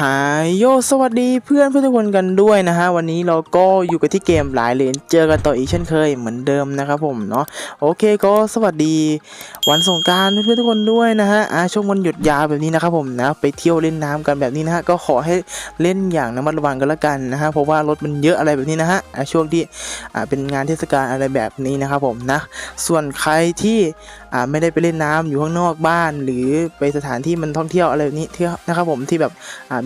หายโยสวัสดีเพื่อนเพื่อนทุกคนกันด้วยนะฮะวันนี้เราก็อยู่กันที่เกมหลายเลนเจอกันต่ออีกเช่นเคยเหมือนเดิมนะครับผมเนาะโอเคก็สวัสดี วันสงการเพื่อนทุกคนด้วยนะฮะอาช่วงวันหยุดยาวแบบนี้นะครับผมนะไปเที่ยวเล่นน้ำกันแบบนี้นะฮะก็ขอให้เล่นอย่างระมัดระวังกันละกันนะฮะเพราะว่ารถมันเยอะอะไรแบบนี้นะฮะอาช่วงที่อ่าเป็นงานเทศกาลอะไรแบบนี้นะครับผมนะส่วนใครที่อ่าไม่ได้ไปเล่นน้ำอยู่ข้างนอกบ้าน หรือไปสถานที่มันท่องเที่ยวอะไรแบบนี้ที่นะครับผมที่แบบ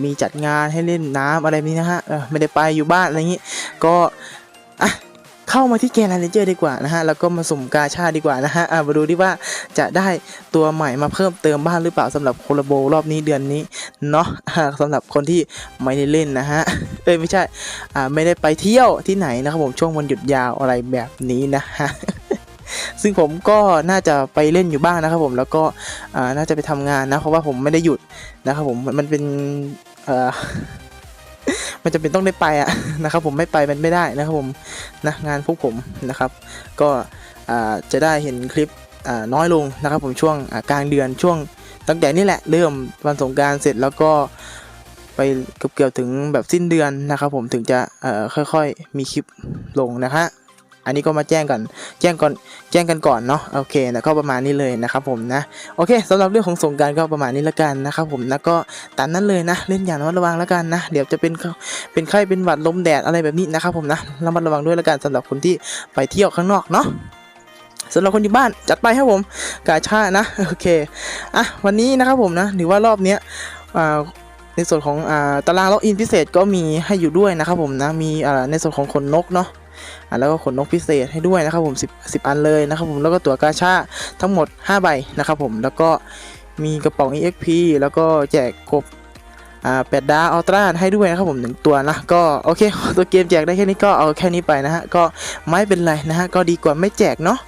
มีจัดงานให้เล่นน้ำอะไรนี้นะฮะไม่ได้ไปอยู่บ้านอะไรอย่างนี้ ก็อะเข้ามาที่เกมไลนเจอร์ดีกว่านะฮะ แล้วก็มาสุ่มกาชาดีกว่านะฮะอ่ามาดูดิว่าจะได้ตัวใหม่มาเพิ่มเติมบ้างหรือเปล่าสำหรับโคลโบรอบนี้เดือนนี้เนาะอ่าสำหรับคนที่ไม่ได้เล่นนะฮะ เอ้ยไม่ใช่ อ่าไม่ได้ไปเที่ยวที่ไหนนะครับผมช่วงวันหยุดยาวอะไรแบบนี้นะฮะ ซึ่งผมก็น่าจะไปเล่นอยู่บ้างนะครับผมแล้วก็น่าจะไปทำงานนะเพราะว่าผมไม่ได้หยุดนะครับผมมันเป็นมันจะเป็นต้องได้ไปอะนะครับผมไม่ไปมันไม่ได้นะครับผมนะงานพวกผมนะครับ ก็จะได้เห็นคลิปน้อยลงนะครับผมช่วงกลางเดือนช่วงตั้งแต่นี่แหละเริ่มวันสงการเสร็จแล้วก็ไปเกือบๆถึงแบบสิ้นเดือนนะครับผมถึงจะค่อยๆมีคลิปลงนะฮะ อันนี้ก็มาแจ้งกันแจ้งก่อน แจ้งกันก่อนเนาะ โอเคนะก็ประมาณนี้เลยนะครับผมนะ โอเคสำหรับเรื่องของสงการก็ประมาณนี้ละกันนะครับผมนะก็ตามนั้นเลยนะ เล่นอย่างระมัดระวังแล้วกันนะ เดี๋ยวจะเป็น เป็นไข้ เป็นหวัด ลมแดดอะไรแบบนี้นะครับผมนะ ระมัดระวังด้วยละกันสำหรับคนที่ไปเที่ยวข้างนอกเนาะสำหรับคนอยู่บ้านจัดไปครับผมกาชานะ โอเค อะ วันนี้นะครับผมนะถือว่ารอบเนี้ยอ่าในส่วนของอตารางล็อกอินพิเศษก็มีให้อยู่ด้วยนะครับผมนะ มีในส่วนของขนนกเนาะ แล้วก็ขนนกพิเศษให้ด้วยนะครับผม10 10อันเลยนะครับผมแล้วก็ตั๋วกาชาทั้งหมด 5 ใบนะครับผมแล้วก็มีกระป๋อง EXP แล้วก็แจกกบแปดดาอัลตร้าให้ด้วยนะครับผมหนึ่งตัวนะก็โอเค ตัวเกมแจกได้แค่นี้ก็เอาแค่นี้ไปนะฮะก็ไม่เป็นไรนะฮะก็ดีกว่าไม่แจกเนาะ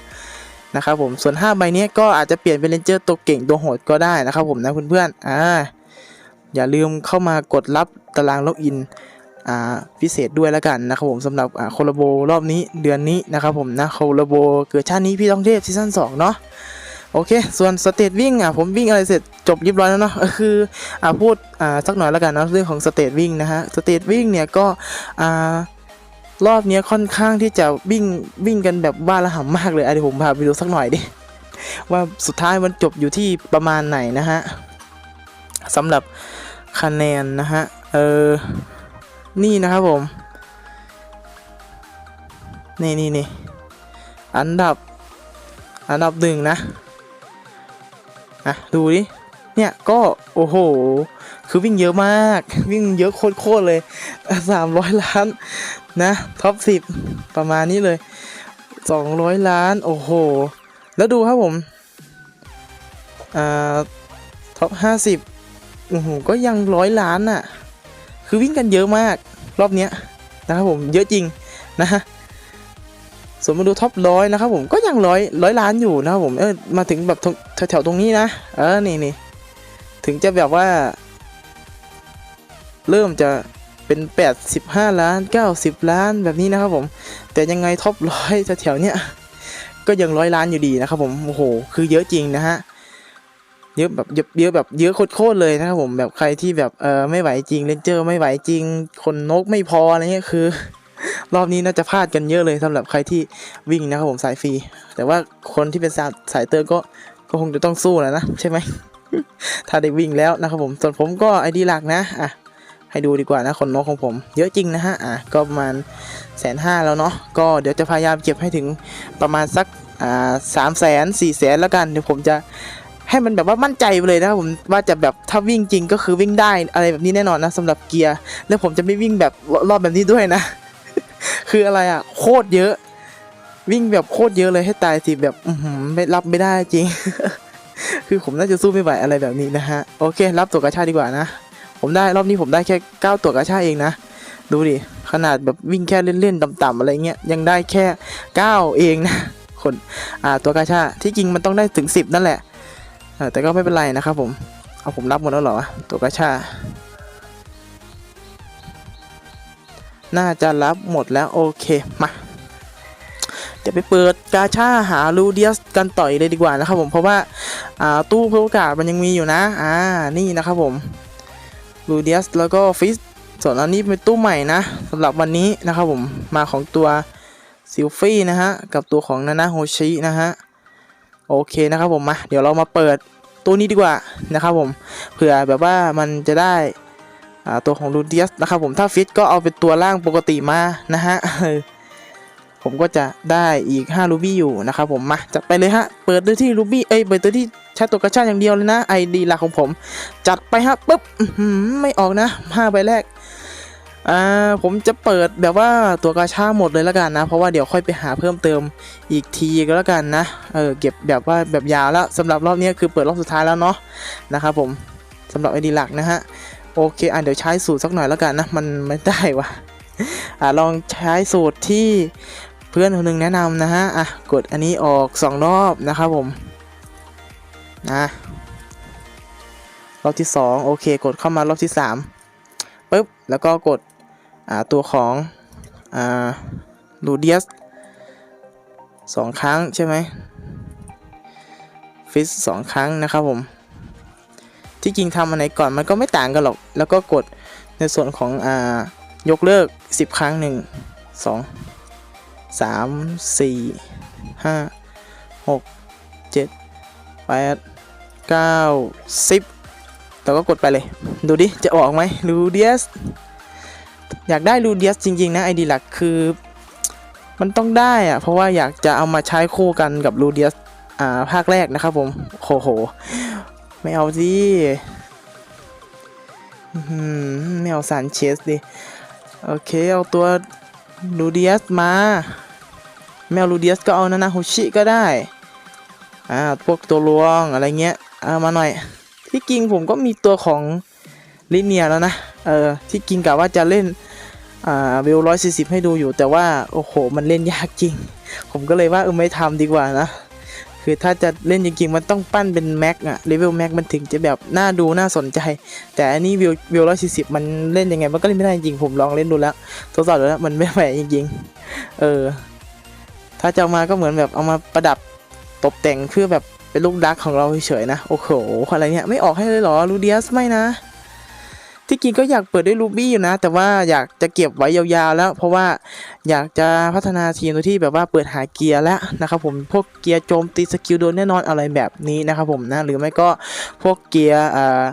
นะครับผมส่วน 5 ใบนี้ก็อาจจะเปลี่ยนเป็นเลนเจอร์ตัวเก่งตัวโหดก็ได้นะครับผมนะเพื่อนๆอ่าอย่าลืมเข้ามากดรับตารางล็อกอิน พิเศษด้วยแล้วกันนะครับผมสำหรับอ่าโคลาโบรอบนี้เดือนนี้นะครับผมนะโคลาโบเกิดชาตินี้พี่ต้องเทพซีซั่น2เนาะโอเค ส่วนสเตทวิ่งอะผมวิ่งอะไรเสร็จจบเรียบร้อยแล้วเนาะคืออ่าพูดอ่าสักหน่อยแล้วกันเนาะเรื่องของสเตทวิ่งนะฮะสเตทวิ่งเนี่ยก็อ่ารอบนี้ค่อนข้างที่จะวิ่งวิ่งกันแบบบ้าระห่ำมากเลยอะเดี๋ยวผมพาไปดูสักหน่อยดิว่าสุดท้ายมันจบอยู่ที่ประมาณไหนนะฮะสำหรับคะแนนนะฮะเออ นี่นะครับผม นี่นี่นี่อันดับ อันดับหนึ่งนะ อะ ดูดิ เนี่ยก็ โอ้โห คือวิ่งเยอะมาก วิ่งเยอะโคตรๆเลยสามร้อยล้านนะ ท็อปสิบประมาณนี้เลยสองร้อยล้าน โอ้โห แล้วดูครับผม อ่า ท็อปห้าสิบโอ้โห ก็ยังร้อยล้านอะ คือวิ่งกันเยอะมากรอบเนี้ยนะครับผมเยอะจริงนะฮะส่วนมาดูท็อปร้อยนะครับผมก็ยังร้อยร้อยล้านอยู่นะครับผมเออมาถึงแบบแถวๆตรงนี้นะเออนี่นี่ถึงจะแบบว่า เริ่มจะเป็น 85 ล้าน 90 ล้านแบบนี้นะครับผม แต่ยังไงท็อปร้อยแถวๆเนี้ยก็ยังร้อยล้านอยู่ดีนะครับผมโอ้โหคือเยอะจริงนะฮะ เยอะแบบเยอะแบบเยอะโคตรเลยนะครับผมแบบใครที่แบบเออไม่ไหวจริงเลนเจอร์ไม่ไหวจริง คนนกไม่พออะไรเงี้ยคือ รอบนี้น่าจะพลาดกันเยอะเลยสำหรับใครที่วิ่งนะครับผมสายฟรี แต่ว่าคนที่เป็นสายสายเติมก็ก็คงจะต้องสู้แล้วนะใช่ไหมถ้าได้วิ่งแล้วนะครับผมส่วนผมก็ไอดีหลักนะอะให้ดูดีกว่านะคนนกของผม เยอะจริงนะฮะอะก็ประมาณแสนห้าแล้วเนาะก็เดี๋ยวจะพยายามเก็บให้ถึงประมาณสักอ่าสามแสนสี่แสนแล้วกันเดี๋ยวผมจะ ให้มันแบบว่ามั่นใจไปเลยนะครับผมว่าจะแบบถ้าวิ่งจริงก็คือวิ่งได้อะไรแบบนี้แน่นอนนะสำหรับเกียร์แล้วผมจะไม่วิ่งแบบรอบแบบนี้ด้วยนะ คืออะไรอะ โคตรเยอะ วิ่งแบบโคตรเยอะเลยให้ตายสิแบบไม่รับไม่ได้จริง คือผมน่าจะสู้ไม่ไหวอะไรแบบนี้นะฮะโอเค รับตัวกระชาดีกว่านะผมได้รอบนี้ผมได้แค่เก้าตัวกระชาเองนะดูดิขนาดแบบวิ่งแค่เล่นๆต่ำๆอะไรเงี้ยยังได้แค่เก้าเองนะคนอ่าตัวกระชาที่จริงมันต้องได้ถึงสิบนั่นแหละ แต่ก็ไม่เป็นไรนะครับผม เอาผมรับหมดแล้วเหรอวะตัวกระชา น่าจะรับหมดแล้วโอเค มาจะไปเปิดกาชาหาลูเดียสกันต่อยเลยดีกว่านะครับผม เพราะว่าาตู้เพื่อโอกาสมันยังมีอยู่นะ อ่า นี่นะครับผม ลูเดียสแล้วก็ฟิสส่วนอันนี้เป็นตู้ใหม่นะสำหรับวันนี้นะครับผม มาของตัวซิลฟี่นะฮะ กับตัวของนานาโฮชินะฮะ โอเคนะครับผมมาเดี๋ยวเรามาเปิดตัวนี้ดีกว่านะครับผมเผื่อแบบว่ามันจะได้ตัวของลูเดียสนะครับผมถ้าฟิตก็เอาเป็นตัวล่างปกติมานะฮะผมก็จะได้อีก5รูบี้อยู่นะครับผมมาจัดไปเลยฮะเปิดด้วยที่รูบี้เอ้ยเปิดด้วยที่ใช้ตัวกระชากอย่างเดียวเลยนะไอดีหลักของผม จัดไปฮะปุ๊บไม่ออกนะ5ใบแรก อ่าผมจะเปิดแบบว่าตัวกระชาหมดเลยแล้วกันนะ เพราะว่าเดี๋ยวค่อยไปหาเพิ่มเติมอีกทีก็แล้วกันนะเออเก็บแบบว่าแบบยาวแล้วสำหรับรอบนี้คือเปิดรอบสุดท้ายแล้วเนาะนะครับผมสำหรับไอดีหลักนะฮะโอเคอะเดี๋ยวใช้สูตรสักหน่อยแล้วกันนะมันไม่ได้วะอ่าลองใช้สูตรที่เพื่อนคนหนึ่งแนะนำนะฮะอะกดอันนี้ออก2รอบนะครับผมนะรอบที่ 2 โอเค กดเข้ามารอบที่3ปึ๊บแล้วก็กด ตัวของอ่าลูเดียสสองครั้งใช่ไหมฟิสสองครั้งนะครับผม ที่จริงทำอันไหนก่อนมันก็ไม่ต่างกันหรอก แล้วก็กดในส่วนของอ่ายกเลิก 10 ครั้งหนึ่งสองสามสี่ห้าหกเจ็ดแปดเก้าสิบเราก็กดไปเลย ดูดิ จะออกไหมลูเดียส อยากได้ลูเดียสจริง ๆ นะไอดีหลักคือ มันต้องได้อะเพราะว่าอยากจะเอามาใช้คู่กันกับลูเดียสอ่าภาคแรกนะครับผมโหโห ไม่เอาสิไม่เอาซานเชสดิ โอเค เอาตัวลูเดียสมาแมวลูเดียสก็เอานานาฮุชิก็ได้ อ่า พวกตัวลวงอะไรเงี้ยเอามาหน่อย ที่จริงผมก็มีตัวของลิเนียแล้วนะ เออ ที่จริงกะว่าจะเล่น อ่าเวลร้อยสี่สิบให้ดูอยู่แต่ว่า โอ้โห มันเล่นยากจริง ผมก็เลยว่าเออไม่ทำดีกว่านะ คือถ้าจะเล่นจริงๆ มันต้องปั้นเป็นแม็กอะเลเวลแม็กมันถึงจะแบบน่าดูน่าสนใจ แต่อันนี้วิววิวร้อยสี่สิบมันเล่นยังไง มันก็เล่นไม่ได้จริงผมลองเล่นดูแล้วทดสอบดูแล้วมันไม่ไหวจริงๆ เออ ถ้าจะามาก็เหมือนแบบเอามาประดับตกแต่งเพื่อแบบเป็นลูกดักของเราเฉยๆนะ โอ้โหอะไรเนี่ยไม่ออกให้เลยเหรอลูเดียสไม่นะ ที่จริงก็อยากเปิดด้วยลูบี้อยู่นะ แต่ว่าอยากจะเก็บไว้ยาวๆแล้ว เพราะว่าอยากจะพัฒนาทีมตัวที่แบบว่าเปิดหาเกียร์แล้วนะครับผมพวกเกียร์โจมตีสกิลโดนแน่นอนอะไรแบบนี้นะครับผมนะหรือไม่ก็พวกเกียร์อ่า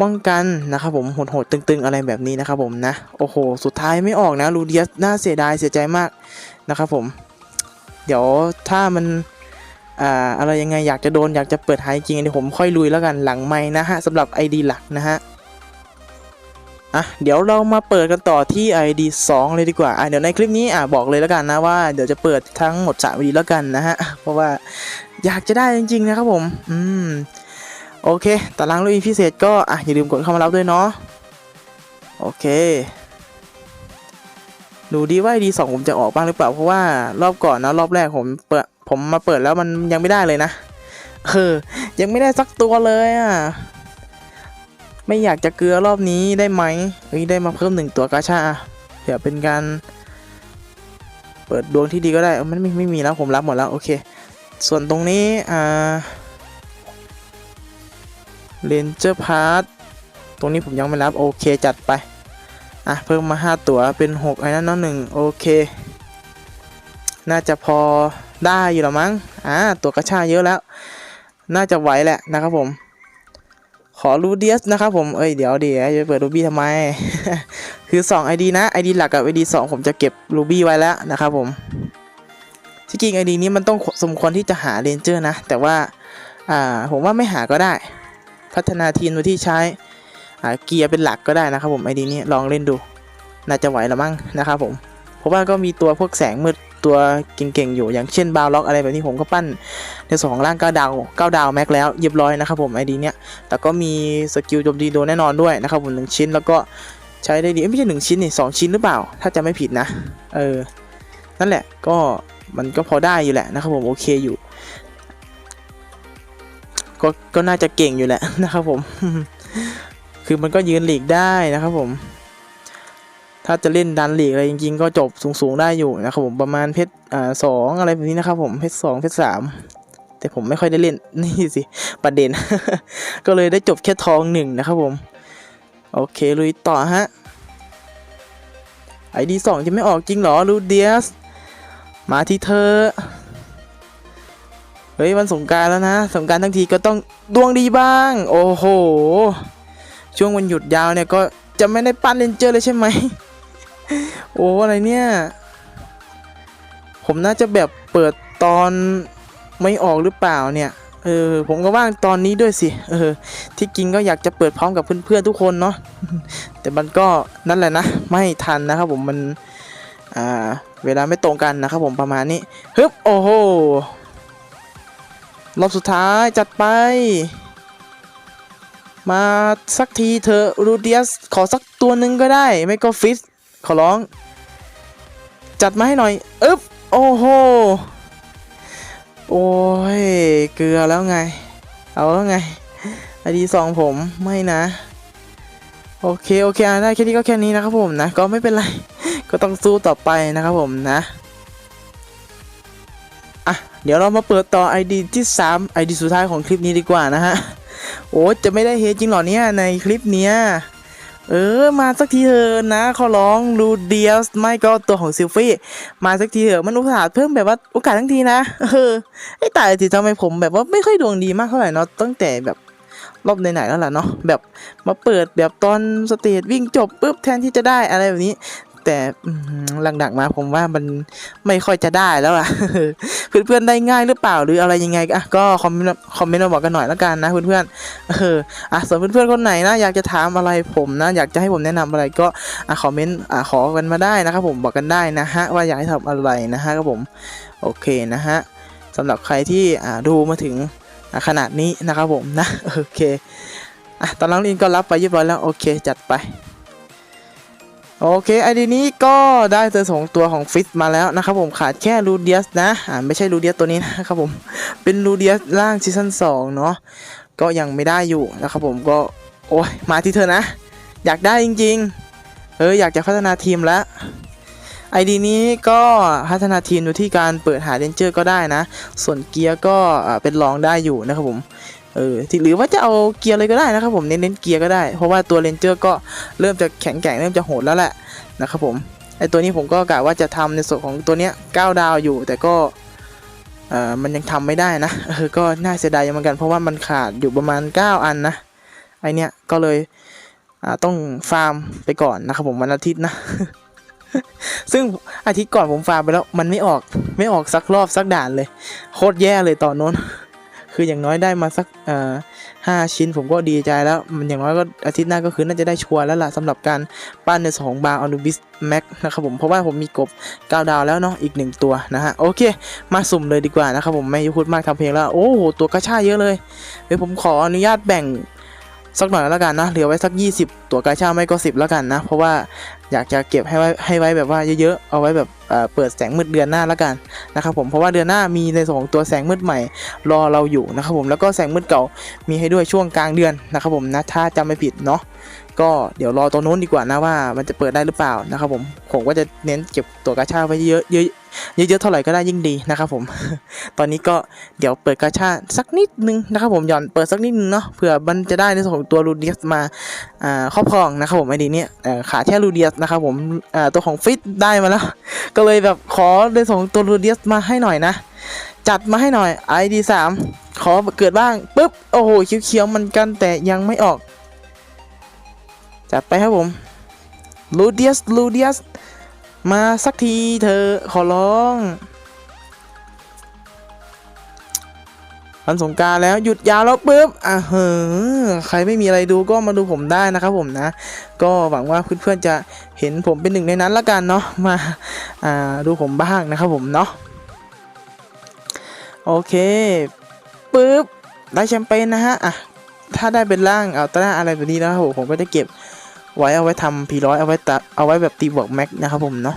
ป้องกันนะครับผมโหดๆตึง ๆ อะไรแบบนี้นะครับผมนะ โอ้โห สุดท้ายไม่ออกนะลูเดียสน่าเสียดายเสียใจมากนะครับผม เดี๋ยวถ้ามันอ่าอะไรยังไงอยากจะโดนอยากจะเปิดหายจริงเดี๋ยวผมค่อยลุยแล้วกันหลังไม่นะฮะสำหรับ ID หลักนะฮะ อะเดี๋ยวเรามาเปิดกันต่อที่ ID 2 เลยดีกว่าอะเดี๋ยวในคลิปนี้อะบอกเลยแล้วกันนะว่าเดี๋ยวจะเปิดทั้งหมด3 ID แล้วกันนะฮะเพราะว่าอยากจะได้จริงๆนะครับผมอืมโอเคตารางลุยพิเศษก็อะอย่าลืมกดเข้ามารับด้วยเนาะโอเคดูดีว่าดีสองผมจะออกบ้างหรือเปล่าเพราะว่ารอบก่อนนะรอบแรกผมเปิดผมมาเปิดแล้วมันยังไม่ได้เลยนะเออยังไม่ได้สักตัวเลยอะ ไม่อยากจะเกลือรอบนี้ได้ไหมเฮ้ยได้มาเพิ่มหนึ่งตัวกาชาเผื่อเป็นการ เปิดดวงที่ดีก็ได้มันไม่ไม่มีแล้วผมรับหมดแล้วโอเค ส่วนตรงนี้อ่าเรนเจอร์พาร์ตตรงนี้ผมยังไม่รับโอเคจัดไปอะเพิ่มมา 5 ตัวเป็น 6 ไอ้นั่นเนาะหนึ่งโอเค น่าจะพอได้อยู่แล้วมั้งอ่าตัวกระชาเยอะแล้ว น่าจะไหวแหละนะครับผม ขอรูเดียสนะครับผม เอ้ยเดี๋ยวเดี๋ยวจะเปิดรูบี้ทำไม คือ2 ID นะ ID หลักกับ ID 2 ผมจะเก็บรูบี้ไว้แล้วนะครับผม ที่จริง ID นี้มันต้องสมควรที่จะหาเรนเจอร์นะ แต่ว่า อ่า ผมว่าไม่หาก็ได้ พัฒนาทีมโดยที่ใช้ อ่า เกียร์เป็นหลักก็ได้นะครับผมไอดีนี้ลองเล่นดู น่าจะไหวละมั้งนะครับผม เพราะว่าก็มีตัวพวกแสงมืด ตัวเก่งๆ อยู่อย่างเช่นบาวล็อกอะไรแบบนี้ผมก็ปั้นในส่วนของร่างก้าดาวก้าดาวแม็กแล้วเรียบร้อยนะครับผมไอดีเนี้ยแต่ก็มีสกิลโจมตีโดนแน่นอนด้วยนะครับผมหนึ่งชิ้นแล้วก็ใช้ได้ดีไม่ใช่หนึ่งชิ้นนี่สองชิ้นหรือเปล่า ถ้าจะไม่ผิดนะ เออ นั่นแหละก็มันก็พอได้อยู่แหละนะครับผมโอเคอยู่ ก็ก็น่าจะเก่งอยู่แหละนะครับผม คือมันก็ยืนหลีกได้นะครับผม ถ้าจะเล่นดันหลีกอะไรจริงๆ ก็จบสูงๆได้อยู่นะครับผมประมาณเพชรอ่าสองอะไรแบบนี้นะครับผมเพชรสองเพชรสามแต่ผมไม่ค่อยได้เล่นนี่สิประเด็น ก็เลยได้จบแค่ทองหนึ่งนะครับผม โอเคลุยต่อฮะไอดีสองจะไม่ออกจริงเหรอลูเดียสมาที่เธอ เฮ้ยวันสงการแล้วนะ สงการทั้งทีก็ต้องดวงดีบ้าง โอ้โห ช่วงวันหยุดยาวเนี่ยก็จะไม่ได้ปั้นเลนเจอร์เลยใช่ไหม โอ้อะไรเนี่ย ผมน่าจะแบบเปิดตอนไม่ออกหรือเปล่าเนี่ย เออ ผมก็ว่างตอนนี้ด้วยสิ เออ ที่จริงก็อยากจะเปิดพร้อมกับเพื่อนๆทุกคนเนาะ แต่มันก็นั่นแหละนะ ไม่ทันนะครับผมมัน อ่า เวลาไม่ตรงกันนะครับผมประมาณนี้ ฮึบ โอ้โห รอบสุดท้ายจัดไป มาสักทีเธอรูเดียสขอสักตัวหนึ่งก็ได้ ไม่ก็ฟิส ขอร้อง จัดมาให้หน่อยอึ๊บโอ้โห โอ้ย เกลือแล้วไง เอาแล้วไงไอดีสองผมไม่นะ โอเค โอเคอะได้แค่นี้ก็แค่นี้นะครับผมนะ ก็ไม่เป็นไร ก็ต้องสู้ต่อไปนะครับผมนะอะเดี๋ยวเรามาเปิดต่อ ID ที่ 3 ID สุดท้ายของคลิปนี้ดีกว่านะฮะ โอ้จะไม่ได้เฮจริงหรอเนี่ยในคลิปเนี้ย เออ มาสักทีเถอะนะ ขอร้องลูเดียสไม่ก็ตัวของซิลฟี่ มาสักทีเถอะมันโอกาสเพิ่มแบบว่าโอกาสทั้งทีนะเออไอ้ตายสิทำไมผมแบบว่าไม่ค่อยดวงดีมากเท่าไหร่เนาะตั้งแต่แบบรอบไหนๆแล้วล่ะเนาะแบบมาเปิดแบบตอนสเตจวิ่งจบปุ๊บแทนที่จะได้อะไรแบบนี้ แต่หลังๆมาผมว่ามันไม่ค่อยจะได้แล้วอะเพื่อนๆได้ง่ายหรือเปล่าหรืออะไรยังไงอะก็คอมเมนต์คอมเมนต์มาบอกกันหน่อยแล้วกันนะเพื่อนๆเอออะส่วนเพื่อนๆคนไหนนะอยากจะถามอะไรผมนะ อยากจะให้ผมแนะนำอะไรก็อะคอมเมนต์อะขอกันมาได้นะครับผมบอกกันได้นะฮะว่าอยากให้ทำอะไรนะฮะครับผมโอเคนะฮะสำหรับใครที่อ่าดูมาถึงขนาดนี้นะครับผมนะโอเคอะตอนน้องลินก็รับไปเรียบร้อยแล้วโอเคจัดไป โอเคไอดีนี้ก็ได้เจอสองตัวของฟิตมาแล้วนะครับผมขาดแค่ลูเดียสนะอ่าไม่ใช่ลูเดียสตัวนี้นะครับผมเป็นลูเดียสล่างซีซั่น2เนาะก็ยังไม่ได้อยู่นะครับผมก็โอ้ยมาที่เธอนะ อยากได้จริงๆเอออยากจะพัฒนาทีมแล้วไอดีนี้ก็พัฒนาทีมโดยที่การเปิดหาเรนเจอร์ก็ได้นะ ส่วนเกียร์ก็เป็นรองได้อยู่นะครับผม เออที่หรือว่าจะเอาเกียร์เลยก็ได้นะครับผมเน้นๆเกียร์ก็ได้ เพราะว่าตัวเรนเจอร์ก็เริ่มจะแข็งแกร่งเริ่มจะโหดแล้วแหละนะครับผมไอตัวนี้ผมก็กะว่าจะทำในส่วนของตัวเนี้ย9ดาวอยู่ แต่ก็เออมันยังทำไม่ได้นะเออก็น่าเสียดายเหมือนกัน เพราะว่ามันขาดอยู่ประมาณ 9 อันนะไอเนี้ยก็เลยอ่าต้องฟาร์มไปก่อนนะครับผมวันอาทิตย์นะ ซึ่งอาทิตย์ก่อนผมฟาร์มไปแล้ว มันไม่ออกไม่ออกสักรอบสักด่านเลย โคตรแย่เลยตอนโน้น คืออย่างน้อยได้มาสักอ่อห้าชิ้นผมก็ดีใจแล้ว มันอย่างน้อยก็อาทิตย์หน้าก็คือน่าจะได้ชัวร์แล้วล่ะสำหรับการปั้นในสองบาร์อนุบิสแม็กนะครับผมเพราะว่าผมมีกบ9ดาวแล้วเนาะอีกหนึ่งตัวนะฮะโอเค มาสุ่มเลยดีกว่านะครับผมไม่ยุพูดมากทำเพลงแล้ว โอ้โหตัวกระชาเยอะเลยเดี๋ยวผมขออนุญาตแบ่งสักหน่อยแล้วกันนะเหลือไว้สัก 20 ตัวกระชาไม่ก็ 10 แล้วกันนะ เพราะว่า อยากจะเก็บให้ไว้ให้ไว้แบบว่าเยอะๆ เอาไว้แบบเปิดแสงมืดเดือนหน้าแล้วกันนะครับผมเพราะว่าเดือนหน้ามีในส่วนของตัวแสงมืดใหม่รอเราอยู่นะครับผมแล้วก็แสงมืดเก่ามีให้ด้วยช่วงกลางเดือนนะครับผมนะถ้าจำไม่ผิดเนาะ ก็เดี๋ยวรอตัวโน้นดีกว่านะว่ามันจะเปิดได้หรือเปล่านะครับผมผมก็จะเน้นเก็บตัวกาชาไว้เยอะเยอะเยอะๆเท่าไหร่ก็ได้ยิ่งดีนะครับผม ตอนนี้ก็เดี๋ยวเปิดกาชาสักนิดนึงนะครับผมหย่อนเปิดสักนิดนึงเนาะเผื่อมันจะได้ในส่วนของตัวรูเดียสมาครอบครองนะครับผมไอดีเนี้ยขาแค่รูเดียสนะครับผมตัวของฟิตได้มาแล้ว ก็เลยแบบขอในส่วนของตัวรูเดียสมาให้หน่อยนะ จัดมาให้หน่อย ID 3ขอเกิดบ้างปุ๊บโอ้โหเขียวๆมันกันแต่ยังไม่ออก จัดไปครับผมลูเดียสลูเดียสมาสักทีเธอขอร้องวันสงการแล้วหยุดยาวแล้วปุ๊บอะเฮ้อใครไม่มีอะไรดูก็มาดูผมได้นะครับผมนะ ก็หวังว่าเพื่อนๆจะเห็นผมเป็นหนึ่งในนั้นละกันเนาะมาอ่าดูผมบ้างนะครับผมเนาะโอเคปุ๊บได้แชมเปญนะฮะอะถ้าได้เป็นร่างอัลตร้าอะไรแบบนี้นะครับผมผมก็จะเก็บ ไว้เอาไว้ทำพีร้อยเอาไว้ตัดเอาไว้แบบตีบวกแม็กนะครับผมเนาะ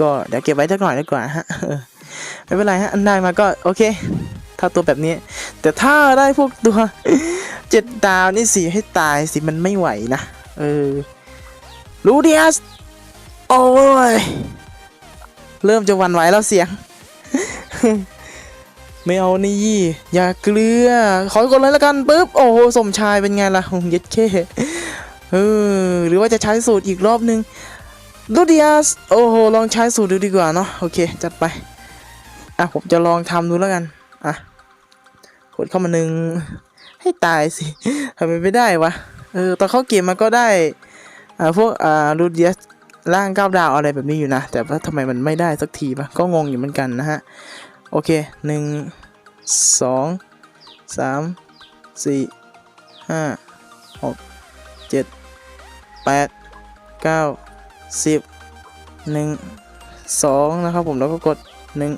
ก็เดี๋ยวเก็บไว้สักหน่อยดีกว่าฮะไม่เป็นไรฮะอันได้มาก็โอเค ถ้าตัวแบบนี้ แต่ถ้าได้พวกตัวเจ็ดดาวนี่สิให้ตายสิมันไม่ไหวนะเออลูเดียสโอ้ยเริ่มจะวันไหวแล้วเสียง ไม่เอานี่ อย่าเกลือ ขอกดเลยและกันปุ๊บ โอ้โห สมชายเป็นไงล่ะโอ้โหเย็ดเข้ เออหรือว่าจะใช้สูตรอีกรอบนึงลูเดียสโอ้โหลองใช้สูตรดูดีกว่าเนาะโอเค จัดไป อะผมจะลองทำดูแล้วกัน อะกดเข้ามาหนึ่งให้ตายสิทำไมไม่ได้วะเออตอนเข้าเกมมันก็ได้อ่าพวกอ่าลูเดียสร่างเก้าดาวอะไรแบบนี้อยู่นะ แต่ว่าทำไมมันไม่ได้สักทีปะก็งงอยู่เหมือนกันนะฮะ โอเคหนึ่งสองสามสี่ห้าหกเจ็ด แปดเก้าสิบหนึ่งสองนะครับผมแล้วก็กดหนึ่ง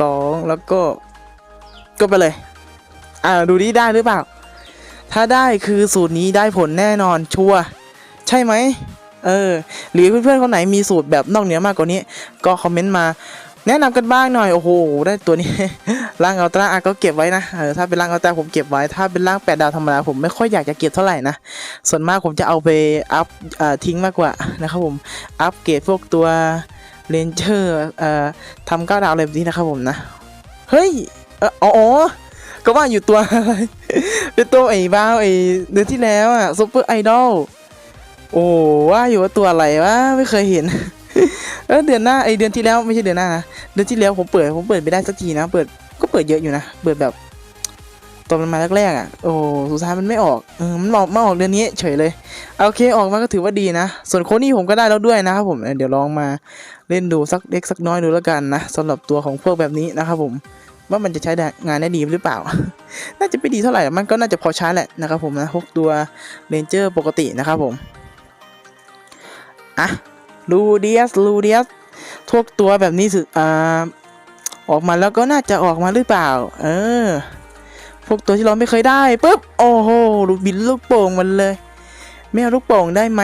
สองแล้วก็ก็ไปเลย อ่าดูดิได้หรือเปล่า ถ้าได้คือสูตรนี้ได้ผลแน่นอนชัวใช่ไหมเออ หรือเพื่อนๆคนไหนมีสูตรแบบนอกเหนือมากกว่านี้ ก็คอมเมนต์มา แนะนำกันบ้างหน่อยโอ้โหได้ตัวนี้ร่างอัลตร้าก็เก็บไว้นะเออถ้าเป็นร่างอัลตร้าผมเก็บไว้ ถ้าเป็นร่างแปดดาวธรรมดาผมไม่ค่อยอยากจะเก็บเท่าไหร่นะส่วนมากผมจะเอาไปอัพอทิ้งมากกว่านะครับผมอัพเกรดพวกตัวเรนเจอร์เอ่อทำเก้าดาวอะไรแบบนี้นะครับผมนะเฮ้ยเอออ๋ออ๋อก็ว่าอยู่ตัวอะไรเป็นตัวไอ้บ้าไอ้เดือนที่แล้วอะซุปเปอร์ไอดอลโอ้ว่าอยู่ว่าตัวอะไรวะไม่เคยเห็น เออเดือนหน้าไอเดือนที่แล้วไม่ใช่เดือนหน้านะเดือนที่แล้วผมเปิดผมเปิดไม่ได้สักทีนะ เปิดก็เปิดเยอะอยู่นะเปิดแบบตอนมันมาแรกๆอะโอ้สุดท้ายมันไม่ออกเออมันออกมาออกเดือนนี้เฉยเลยโอเคออกมาก็ถือว่าดีนะ ส่วนโคนี่ผมก็ได้แล้วด้วยนะครับผมเดี๋ยวลองมาเล่นดูสักเล็กสักน้อยดูแล้วกันนะสำหรับตัวของพวกแบบนี้นะครับผมว่ามันจะใช้งานได้ดีหรือเปล่า น่าจะไม่ดีเท่าไหร่ มันก็น่าจะพอใช้แหละนะครับผมนะพวกตัวเรนเจอร์ปกตินะครับผม อะ ลูเดียสลูเดียสทุกตัวแบบนี้สึอ่าออกมาแล้วก็น่าจะออกมาหรือเปล่า เออ พวกตัวที่เราไม่เคยได้ปุ๊บ โอ้โหลูกบินลูกโป่งมันเลย ไม่เอาลูกโป่งได้ไหม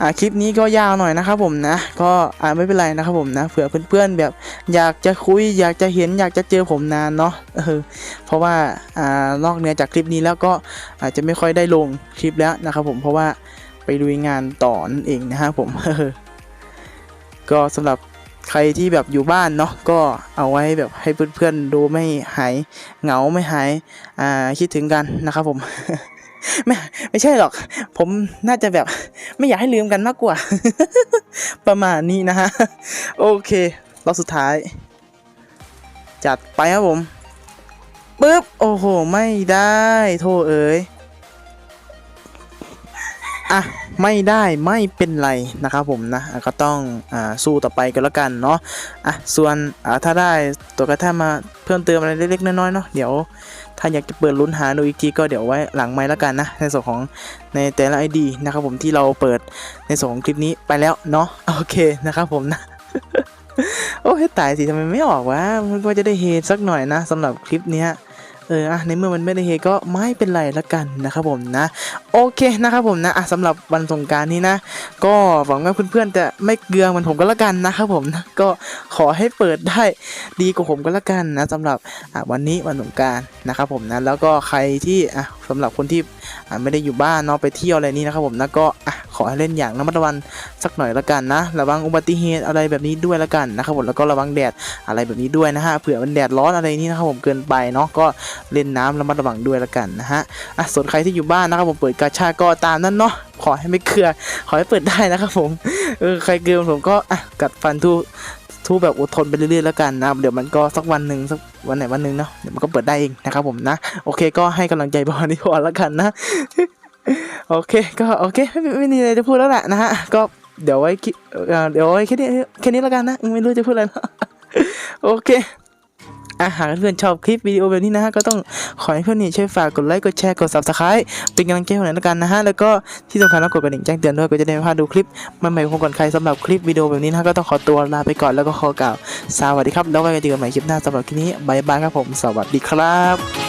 อ่าคลิปนี้ก็ยาวหน่อยนะครับผมนะ ก็อ่าไม่เป็นไรนะครับผมนะเผื่อเพื่อนๆแบบ อยากจะคุย อยากจะเห็นอยากจะเจอผมนานเนาะเออเพราะว่าอ่านอกเหนือจากคลิปนี้แล้วก็อาจจะไม่ค่อยได้ลงคลิปแล้วนะครับผมเพราะว่า ไปลุยงานต่อนั่นเองนะครับผมก็สำหรับใครที่แบบอยู่บ้านเนาะก็เอาไว้แบบให้เพื่อนๆดูไม่หายเหงาไม่หายอ่าคิดถึงกันนะครับผมไม่ไม่ใช่หรอก ผมน่าจะแบบไม่อยากให้ลืมกันมากกว่า ประมาณนี้นะฮะ โอเครอบสุดท้าย จัดไปครับผมปึ๊บ โอ้โห ไม่ได้ โทษเอ๋ย อะไม่ได้ไม่เป็นไรนะครับผมนะก็ต้องอ่าสู้ต่อไปกันแล้วกันเนาะอะส่วนอ่าถ้าได้ตัวกระแทมาเพิ่มเติมอะไรเล็กๆน้อยๆเนาะเดี๋ยวถ้าอยากจะเปิดลุ้นหาดูอีกทีก็เดี๋ยวไว้หลังไม้แล้วกันนะในส่วนของในแต่ละ ID นะครับผมที่เราเปิดในส่วนของคลิปนี้ไปแล้วเนาะโอเคนะครับผมนะโอ้ยตายสิทำไมไม่ออกวะมันก็จะได้เฮสักหน่อยนะสำหรับคลิปเนี้ย อออะในเมื่อมันไม่ได้เฮก็ไม่เป็นไรละกันนะครับผมนะ โอเคนะครับผมนะอะสำหรับวันสงการนี้นะ ก็หวังว่าเพื่อนๆจะไม่เกลือเหมันผมก็แล้วกันนะครับผมนะก็ขอให้เปิดได้ดีกว่าผมก็แล้วกันนะสำหรับอะวันนี้วันสงการนะครับผมนะแล้วก็ใครที่อะ สำหรับคนที่ไม่ได้อยู่บ้านเนาะไปเที่ยวอะไรนี้นะครับผมนะก็ขอให้เล่นอย่างระมัดระวังสักหน่อยละกันนะ ระวังอุบัติเหตุอะไรแบบนี้ด้วยละกันนะครับผมแล้วก็ระวังแดดอะไรแบบนี้ด้วยนะฮะเผื่อมันแดดร้อนอะไรนี้นะครับผมเกินไปเนาะก็เล่นน้ำระมัดระวังด้วยละกันนะฮะอะส่วนใครที่อยู่บ้านนะครับผมเปิดกาชาก็ตามนั้นเนาะขอให้ไม่เกลือขอให้เปิดได้นะครับผมเออใครเกลือผมก็อะกัดฟันทู ทูแบบอดทนไปเรื่อยๆแล้วกันนะเดี๋ยวมันก็สักวันหนึ่งสักวันไหนวันหนึ่งเนาะเดี๋ยวมันก็เปิดได้เองนะครับผมนะโอเคก็ให้กำลังใจบอลนี่พอแล้วกันนะโอเคก็โอเคไม่มีอะไรจะพูดแล้วแหละนะฮะก็เดี๋ยวไว้คิดเอ่อเดี๋ยวไว้แค่นี้แค่นี้แล้วกันนะไม่รู้จะพูดอะไรแล้วโอเค อาหากเพื่อนชอบคลิปวิดีโอแบบนี้นะฮะก็ต้องขอให้เพื่อนนี่ช่วยฝากกดไลค์กดแชร์กด subscribe เป็นกำลังใจให้ผมหน่อยละกันนะฮะแล้วก็ที่สำคัญแล้วกดกระดิ่งแจ้งเตือนด้วยก็จะได้ไม่พลาดดูคลิปใหม่ๆของก่อนใครสำหรับคลิปวิดีโอแบบนี้นะฮะก็ต้องขอตัวลาไปก่อนแล้วก็ขอกล่าวสวัสดีครับแล้วไว้เจอกันใหม่คลิปหน้าสำหรับคลิปนี้บายบายครับผมสวัสดีครับ